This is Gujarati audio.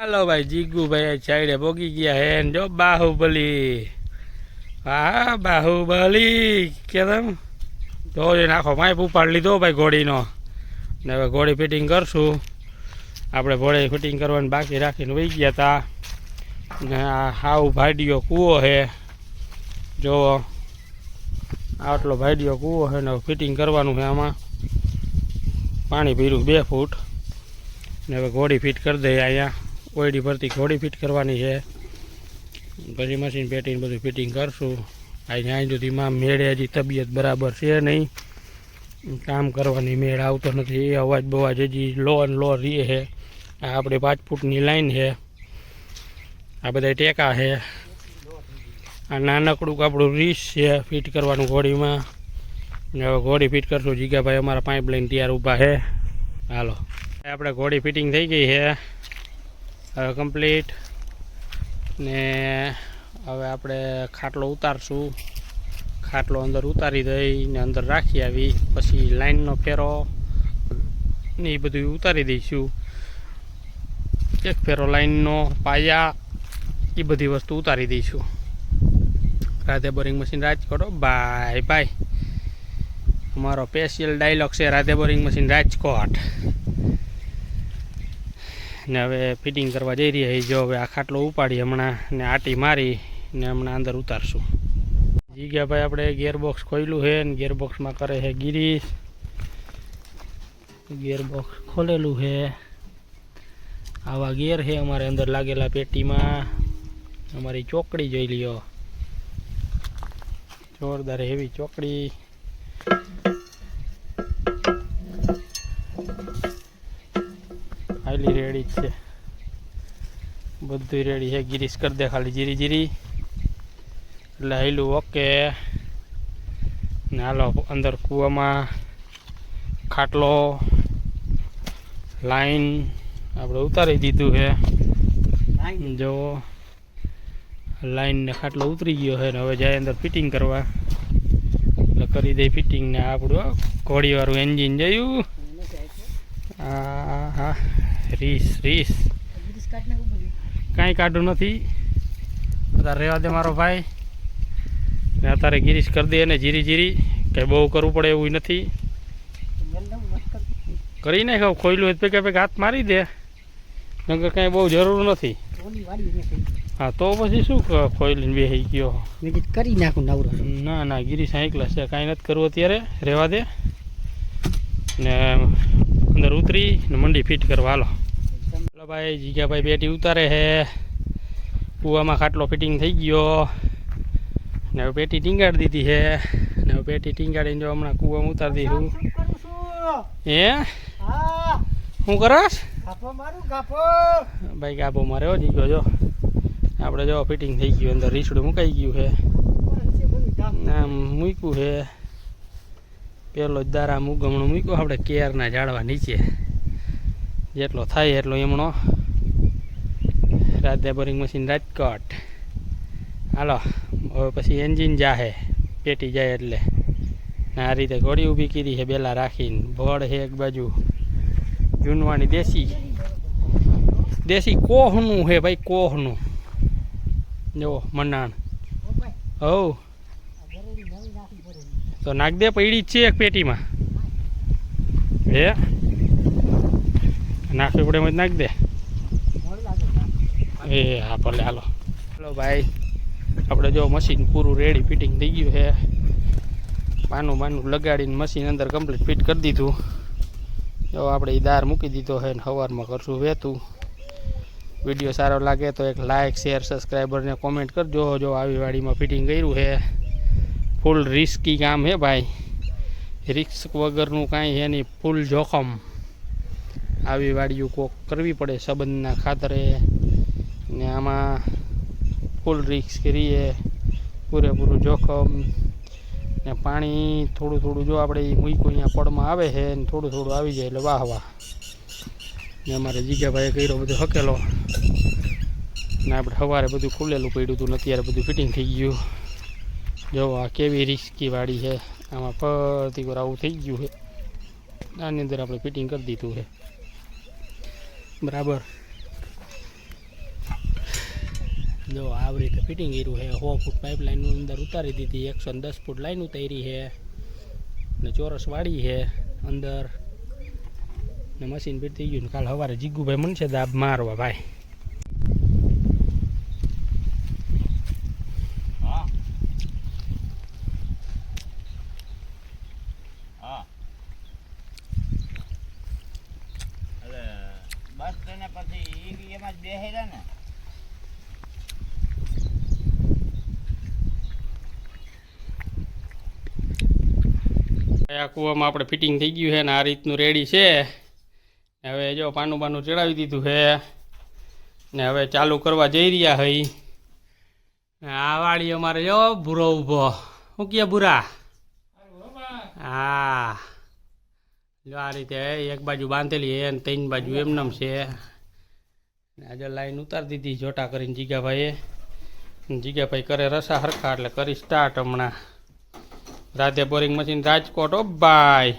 હાલો ભાઈ, જીગુભાઈ સાઈડે ભોગી ગયા હે જો બાહુબલી. હા, બાહુબલી કેમ તો આખો માય ઉપાડ લીધો ભાઈ ઘોડીનો. ને હવે ઘોડી ફિટિંગ કરશું. આપણે ઘોડી ફિટિંગ કરવાની બાકી રાખીને વહી ગયા હતા ને આ હાવ ભાડીયો કૂવો છે જો આટલો ભાડીયો કૂવો છે ને ફિટિંગ કરવાનું છે આમાં. પાણી પીરું બે ફૂટ. ને હવે ઘોડી ફિટ કરી દઈએ અહીંયા. ઓયડી પરથી ઘોડી ફિટ કરવાની છે. પછી મશીન પેટીને બધું ફિટિંગ કરશું. આ જ્યાં સુધીમાં મેળે હજી તબિયત બરાબર છે નહીં. કામ કરવાની મેળ આવતો નથી. એ અવાજ બવાજ હજી લો અને લો રીએ છે. આ આપણી પાંચ ફૂટની લાઈન છે. આ બધા ટેકા છે. આ નાનકડું આપણું રીસ છે ફિટ કરવાનું ઘોડીમાં. હવે ઘોડી ફિટ કરશું. જીગાભાઈ અમારા પાઇપ લાઈન તૈયાર ઊભા છે. હાલો. આપણે ઘોડી ફિટિંગ થઈ ગઈ છે. હવે કમ્પ્લીટ ને હવે આપણે ખાટલો ઉતારશું. ખાટલો અંદર ઉતારી દઈને અંદર રાખી આવી. પછી લાઈનનો ફેરો ને એ બધું ઉતારી દઈશું. એક ફેરો લાઇનનો પાયા એ બધી વસ્તુ ઉતારી દઈશું. રાધે બોરિંગ મશીન રાજકોટ કરો. Bye bye. અમારો સ્પેશિયલ ડાયલોગ છે રાધે બોરિંગ મશીન રાજકોટ. ને હવે ફિટિંગ કરવા જઈ રહ્યા છીએ. જો હવે આ ખાટલો ઉપાડી હમણાં ને આટી મારી ને હમણાં અંદર ઉતારશું. જીગાભાઈ આપણે ગેરબોક્સ ખોલ્યું છે ને ગેરબોક્સમાં કરે છે ગિરીશ. ગેરબોક્સ ખોલેલું છે. આવા ગેર છે અમારે અંદર લાગેલા પેટીમાં. અમારી ચોકડી જોઈ લ્યો. જોરદાર હેવી ચોકડી. હાલી રેડી જ છે. બધું રેડી છે. ગિરીશ કરી દે ખાલી જીરી જીરી. એટલે હાઈલું ઓકે. ને હાલો અંદર કૂવામાં ખાટલો લાઈન આપણે ઉતારી દીધું છે. જો લાઈન ને ખાટલો ઉતરી ગયો છે ને હવે જાય અંદર ફિટિંગ કરવા. એટલે કરી દઈ ફિટિંગ ને આપણું ઘોડીવાળું એન્જિન જોયું. આ હા રીસ રીસ. કાંઈ કાઢું નથી. અત્યારે રહેવા દે મારો ભાઈ. ને અત્યારે ગિરીશ કરી દે ને જીરી જીરી. કંઈ બહુ કરવું પડે એવું નથી. કરી નાખ ખોયલું હોય પેક ભેગા હાથ મારી દે. નગર કાંઈ બહુ જરૂર નથી. હા, તો પછી શું બે બેસી ગયો. કરી નાખું નવરો ના ના, ગિરીશ એકલા છે. કાંઈ નથી કરવું અત્યારે. રહેવા દે. ને અંદર ઉતરી ને મંડી ફિટ કરવા હાલો. ચાલો ભાઈ જીગાભાઈ બેટી ઉતારે છે. કૂવામાં ખાટલો ફિટિંગ થઈ ગયો. ને હવે પેટી ટીંગાડી દીધી છે. ને હવે પેટી ટીંગાડીને જો હમણાં કૂવામાં ઉતારી દીધું. હે? શું કરસ? ભાઈ ગાભો મારે હો જીગો જો. આપણે જો ફિટિંગ થઈ ગયું અંદર રીસડું મુકાઈ ગયું છે. આમ મૂક્યું છે. પેલો જ દારા મુગમણું મૂક્યું. આપણે કેરના ઝાડવા નીચે. જેટલો થાય એટલો એમણો. Radhe boring machine Rajkot. હાલો હવે પછી એન્જિન જાહે. પેટી જાય એટલે. આ રીતે ઘોડી ઊભી કરી છે બેલા રાખીને. ભળ છે એક બાજુ. જૂનવાની દેશી. દેશી કોહનું છે ભાઈ કોહનું. જો મનાણ. હવ. તો નાગદે પડી છે એક પેટીમાં. હે? નાખવી પડે એમ જ નાખ દે એ, હા, ભલે, હાલો. હાલો, ભાઈ. આપણે જો મશીન પૂરું રેડી ફિટિંગ થઈ ગયું છે. પાનું બાનું લગાડીને મશીન અંદર કમ્પ્લીટ ફિટ કરી દીધું. જો આપણે એ દાર મૂકી દીધો છે ને સવારમાં કરશું વહેતું વીડિયો સારો લાગે તો એક લાઇક શેર સબસ્ક્રાઈબરને કોમેન્ટ કરજો. જો આવી વાડીમાં ફિટિંગ કર્યું છે ફૂલ રિસ્કી કામ હે ભાઈ. રિસ્ક વગરનું કાંઈ હે નહીં, ફૂલ જોખમ. આવી વાડીઓ કોક કરવી પડે સંબંધના ખાતરે. ને આમાં ફૂલ રિસ્ક કરીએ. પૂરેપૂરું જોખમ. ને પાણી થોડું થોડું જો આપણે ઈ મૂક્યું અહીંયા પડમાં આવે છે ને થોડું થોડું આવી જાય એટલે વાહ વાહ. ને અમારે જીગાભાઈએ કર્યો બધો હકેલો. ને આપણે સવારે બધું ખુલેલું પડ્યું હતું ને અત્યારે બધું ફિટિંગ થઈ ગયું. જો, આ કેવી રિસ્કી વાડી છે. આમાં ફરતી વાર આવું થઈ ગયું છે. આની અંદર આપણે ફિટિંગ કરી દીધું છે. બરાબર. જો, આવી રીતે ફિટિંગ કર્યું છે. સો ફૂટ પાઇપલાઇનનું અંદર ઉતારી દીધી, એકસો દસ ફૂટ લાઈન ઉતારી છે. ને ચોરસ વાળી છે અંદર. ને મશીન ફિટ થઈ ગયું ને કાલ સવારે જીગુભાઈ મનશે દાબ મારવા ભાઈ હા હા એટલે બસ તેને પછી બેહેલા ને આ કૂવામાં આપણે ફિટિંગ થઈ ગયું છે ને આ રીતનું રેડી છે. હવે જો પાનું પાનું ચડાવી દીધું છે. ને હવે ચાલુ કરવા જઈ રહ્યા હઈ. આ વાળી અમારે જો ભૂરો ઊભો. શું કહે ભૂરા? હા. જો આ રીતે એક બાજુ બાંધેલી છે અને ત્રણ બાજુ એમનેમ છે. આજે લાઈન ઉતારી દીધી જોટા કરીને જીગાભાઈએ. જીગાભાઈ કરે રસા હરખા એટલે કરી સ્ટાર્ટ હમણાં. રાધે બોરિંગ મશીન રાજકોટ, ઓ ભાઈ.